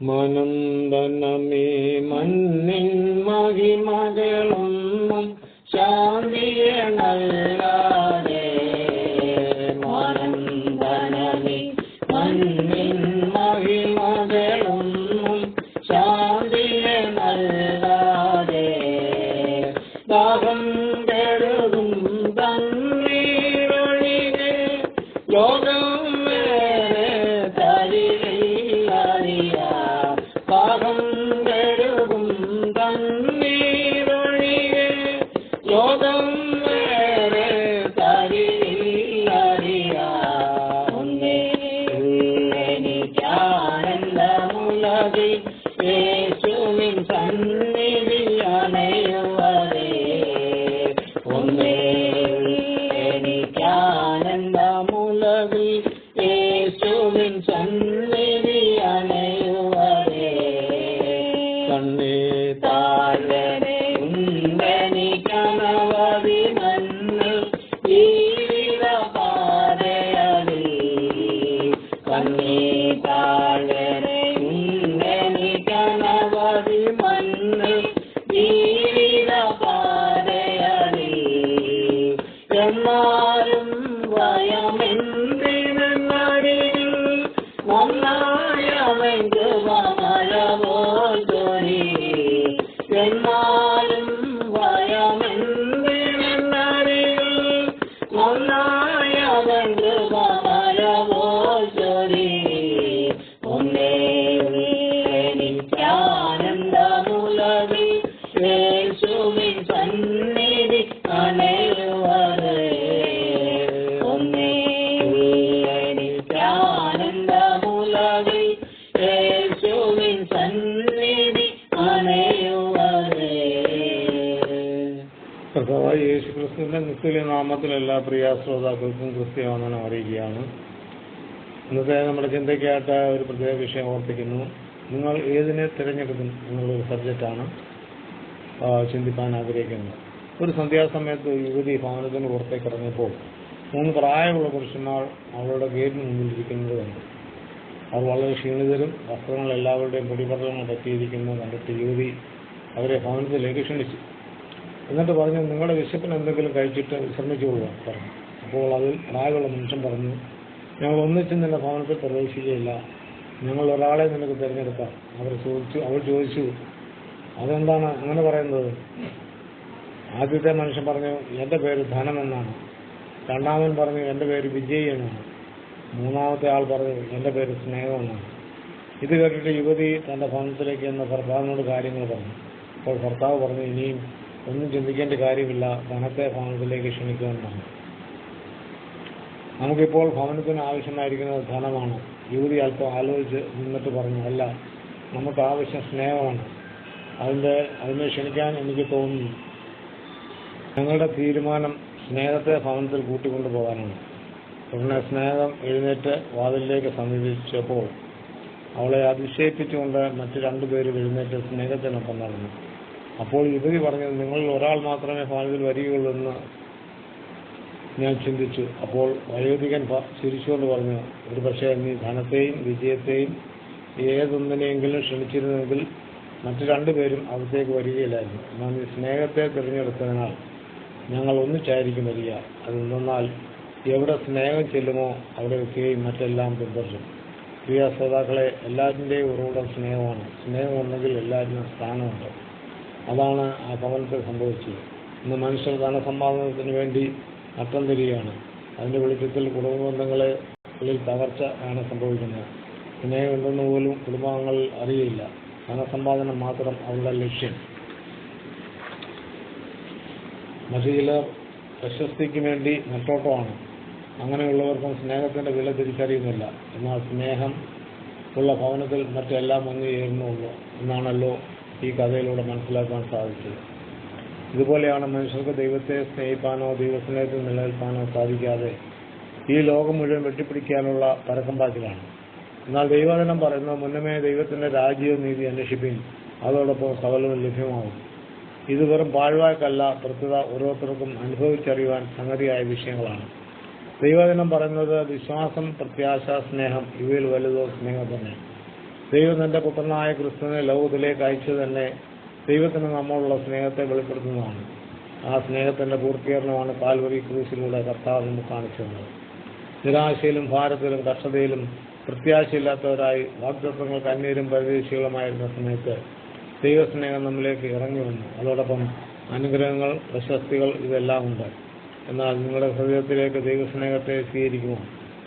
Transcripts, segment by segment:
മനന്ദനമേ മണ്ണിൻ മഹിമകളൊന്നും ശാന്തിയെ നൽകാതെ ശാന്തിയെ ദാഹം കെടുതും തന്നീരൊഴികെ ലോകം യേശുവിൻ സന്നിധി എന്നാലും ഭയമെന്തിനടിയിൽ യേശുവിൻ സന്നിധി നാമത്തിൽ എല്ലാ പ്രിയ ശ്രോതാക്കൾക്കും ക്രിസ്ത്യവന്ദനം അറിയിക്കുകയാണ്. ഇന്നത്തെ നമ്മുടെ ചിന്തയ്ക്കായിട്ട് ഒരു പ്രത്യേക വിഷയം ഓർപ്പിക്കുന്നു. നിങ്ങൾ ഏതിനെ തിരഞ്ഞെടുക്കും എന്നുള്ളൊരു സബ്ജക്റ്റാണ്? ചിന്തിക്കാൻ ആഗ്രഹിക്കുന്നത് ഒരു സന്ധ്യാസമയത്ത് യുവതി ഭവനത്തിന് പുറത്തേക്ക് ഇറങ്ങിയപ്പോൾ മൂന്ന് പ്രായമുള്ള പുരുഷന്മാർ അവളുടെ ഗേറ്റിന് മുന്നിലിരിക്കുന്നത് കണ്ടു. അവർ വളരെ ക്ഷീണിതരും വസ്ത്രങ്ങൾ എല്ലാവരുടെയും പൊടിപടലങ്ങൾ പറ്റിയിരിക്കുന്നത് കണ്ടിട്ട് യുവതി അവരെ ഭവനത്തിലേക്ക് ക്ഷണിച്ചു. എന്നിട്ട് പറഞ്ഞു നിങ്ങളുടെ വിശപ്പിന് എന്തെങ്കിലും കഴിച്ചിട്ട് വിശ്രമിച്ചുകൊള്ളുക പറഞ്ഞു. അപ്പോൾ അതിൽ പ്രായമുള്ള മനുഷ്യൻ പറഞ്ഞു ഞങ്ങൾ ഒന്നിച്ചും നിന്റെ ഭവനത്തിൽ പ്രവേശിക്കുകയില്ല. ഞങ്ങൾ ഒരാളെ നിനക്ക് തിരഞ്ഞെടുക്കാം. അവർ ചോദിച്ചു അവൾ ചോദിച്ചു അതെന്താണ് അങ്ങനെ പറയുന്നത്? ആദ്യത്തെ മനുഷ്യൻ പറഞ്ഞു എന്റെ പേര് ധനം എന്നാണ് രണ്ടാമൻ പറഞ്ഞു എന്റെ പേര് വിജയ് എന്നാണ്. മൂന്നാമത്തെ ആൾ പറഞ്ഞു എന്റെ പേര് സ്നേഹമെന്നാണ് ഇത് കേട്ടിട്ട് യുവതി തന്റെ ഭവനത്തിലേക്ക് എന്ന ഭർത്താവിനോട് കാര്യങ്ങൾ പറഞ്ഞു. അപ്പോൾ ഭർത്താവ് പറഞ്ഞു ഇനിയും ഒന്നും ചിന്തിക്കേണ്ട കാര്യമില്ല. ധനത്തെ ഭവനത്തിലേക്ക് ക്ഷണിക്കുമെന്നാണ് നമുക്കിപ്പോൾ ഭവനത്തിന് ആവശ്യമായിരിക്കുന്നത് ധനമാണ്. യുവതി അല്പം ആലോചിച്ച് നിന്നിട്ട് പറഞ്ഞു അല്ല നമുക്ക് ആവശ്യം സ്നേഹമാണ്. അതിന്റെ അതിനെ ക്ഷണിക്കാൻ എനിക്ക് തോന്നുന്നു. ഞങ്ങളുടെ തീരുമാനം സ്നേഹത്തെ ഭവനത്തിൽ കൂട്ടിക്കൊണ്ടു പോകാനാണ് ഉടനെ സ്നേഹം എഴുന്നേറ്റ് വാതിലിലേക്ക് സമീപിച്ചപ്പോൾ അവളെ അതിശയിപ്പിച്ചുകൊണ്ട് മറ്റു രണ്ടുപേരും എഴുന്നേറ്റ് സ്നേഹത്തിനൊപ്പം നടന്നു. അപ്പോൾ യുവതി പറഞ്ഞത് നിങ്ങളിൽ ഒരാൾ മാത്രമേ ഭവനത്തിൽ വരികയുള്ളൂ എന്ന് ഞാൻ ചിന്തിച്ചു. അപ്പോൾ വയോധികൻ ചിരിച്ചുകൊണ്ട് പറഞ്ഞു ഒരു പക്ഷേ നീ ധനത്തെയും വിജയത്തെയും ഏതൊന്നിനെയെങ്കിലും ക്ഷണിച്ചിരുന്നെങ്കിൽ മറ്റു രണ്ടുപേരും അവിടത്തേക്ക് വരികയില്ലായിരുന്നു. എന്നാൽ നീ സ്നേഹത്തെ തിരഞ്ഞെടുത്തതിനാൽ ഞങ്ങൾ ഒന്നിച്ചായിരിക്കും വരിക. അതെന്തെന്നാൽ എവിടെ സ്നേഹം ചെല്ലുമോ അവിടെ ഒക്കെയും മറ്റെല്ലാം പിന്തുടരും. പ്രിയ ശ്രോതാക്കളെ എല്ലാറ്റിന്റെയും ഉറവിടം സ്നേഹമാണ്. സ്നേഹം ഉണ്ടെങ്കിൽ എല്ലാറ്റിനും സ്ഥാനമുണ്ട്. അതാണ് ആ ഭവനത്തിൽ സംഭവിച്ചത്. ഇന്ന് മനുഷ്യർ ധനസമ്പാദനത്തിന് വേണ്ടി നട്ടം തിരികയാണ് അതിന്റെ വെളിച്ചത്തിൽ കുടുംബ ഉള്ളിൽ തകർച്ച ആണ് സംഭവിക്കുന്നത്. സ്നേഹമുണ്ടെന്ന് പോലും കുടുംബാംഗങ്ങൾ അറിയില്ല. ധനസമ്പാദനം മാത്രം അവരുടെ ലക്ഷ്യം. മറ്റു ചിലർ പ്രശസ്തിക്ക് വേണ്ടി നെട്ടോട്ടമാണ്. അങ്ങനെയുള്ളവർക്കും സ്നേഹത്തിന്റെ വില തിരിച്ചറിയുന്നില്ല. എന്നാൽ സ്നേഹം ഉള്ള ഭവനത്തിൽ മറ്റെല്ലാം ഒന്നു ചേരുന്നുള്ളൂ എന്നാണല്ലോ ഈ കഥയിലൂടെ മനസ്സിലാക്കാൻ സാധിച്ചത്. ഇതുപോലെയാണ് മനുഷ്യർക്ക് ദൈവത്തെ സ്നേഹിപ്പാനോ ദൈവസ്നേഹത്തിൽ നിലനിൽപ്പാനോ സാധിക്കാതെ ഈ ലോകം മുഴുവൻ വെട്ടിപ്പിടിക്കാനുള്ള പരക്കം എന്നാൽ ദൈവജനം പറയുന്നത് മുന്നമേ ദൈവത്തിന്റെ രാജ്യവും നീതി അന്വേഷിപ്പിൻ അതോടൊപ്പം സകലവും ലഭ്യമാവും. ഇത് വെറും പാഴ്വാക്കല്ല പ്രത്യേക ഓരോരുത്തർക്കും അനുഭവിച്ചറിയുവാൻ സംഗതിയായ വിഷയങ്ങളാണ്. ദൈവജനം പറയുന്നത് വിശ്വാസം പ്രത്യാശ സ്നേഹം ഇവയിൽ വലുതോ സ്നേഹം തന്നെ. ദൈവം തന്റെ പുത്രനായ ക്രിസ്തുവിനെ ലോകത്തിലേക്ക് അയച്ചു തന്നെ ദൈവത്തിന് നമ്മളുള്ള സ്നേഹത്തെ വെളിപ്പെടുത്തുന്നതാണ്. ആ സ്നേഹത്തിന്റെ പൂർത്തീകരണമാണ് കാൽവറി ക്രൂസിലൂടെ കർത്താവ് നമുക്ക് കാണിച്ചു തന്നത്. നിരാശയിലും ഭാരത്തിലും കഷ്ടതയിലും പ്രത്യാശയില്ലാത്തവരായി വാഗ്ദത്വങ്ങൾക്ക് അന്യരും പരിദേശികളുമായിരുന്ന സമയത്ത് ദൈവസ്നേഹം നമ്മിലേക്ക് ഇറങ്ങി വന്നു. അതോടൊപ്പം അനുഗ്രഹങ്ങൾ പ്രശസ്തികൾ ഇതെല്ലാം ഉണ്ട്. എന്നാൽ നിങ്ങളുടെ ഹൃദയത്തിലേക്ക് ദൈവസ്നേഹത്തെ സ്വീകരിക്കുമോ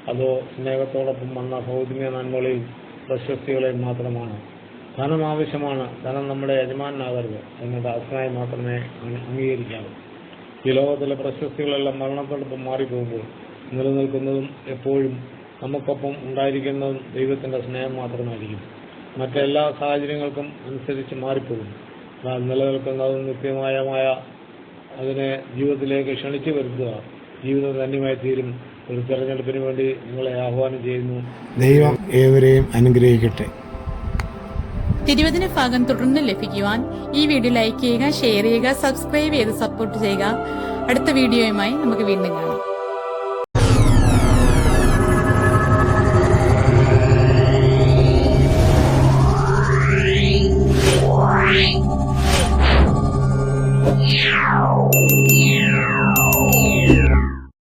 അതോ സ്നേഹത്തോടൊപ്പം വന്ന ഭൗതിക നന്മകളിൽ പ്രശസ്തികളെ മാത്രമാണ്. ധനം ആവശ്യമാണ്. ധനം നമ്മുടെ യജമാനാകരുത് എന്നത് ദാസനായി മാത്രമേ അംഗീ- അംഗീകരിക്കാവൂ. ഈ ലോകത്തിലെ പ്രശസ്തികളെല്ലാം മരണത്തോടൊപ്പം മാറിപ്പോകുമ്പോൾ നിലനിൽക്കുന്നതും എപ്പോഴും നമുക്കൊപ്പം ഉണ്ടായിരിക്കുന്നതും ദൈവത്തിന്റെ സ്നേഹം മാത്രമായിരിക്കും. മറ്റെല്ലാ സാഹചര്യങ്ങൾക്കും അനുസരിച്ച് മാറിപ്പോകും. നിലനിൽക്കുന്നതും നിത്യമായമായ അതിനെ ജീവിതത്തിലേക്ക് ക്ഷണിച്ചു വരുത്തുക. ജീവിതം ധന്യമായി തീരും. ഒരു തെരഞ്ഞെടുപ്പിന് വേണ്ടി നിങ്ങളെ ആഹ്വാനം ചെയ്യുന്നു. ദൈവം ഏവരെയും അനുഗ്രഹിക്കട്ടെ. തിരുവചന ഭാഗം തുടർന്ന് ലഭിക്കുവാൻ ഈ വീഡിയോ ലൈക്ക് ചെയ്യുക ഷെയർ ചെയ്യുക സബ്സ്ക്രൈബ് ചെയ്ത് സപ്പോർട്ട് ചെയ്യുക. അടുത്ത വീഡിയോയുമായി നമുക്ക് വീണ്ടും കാണാം.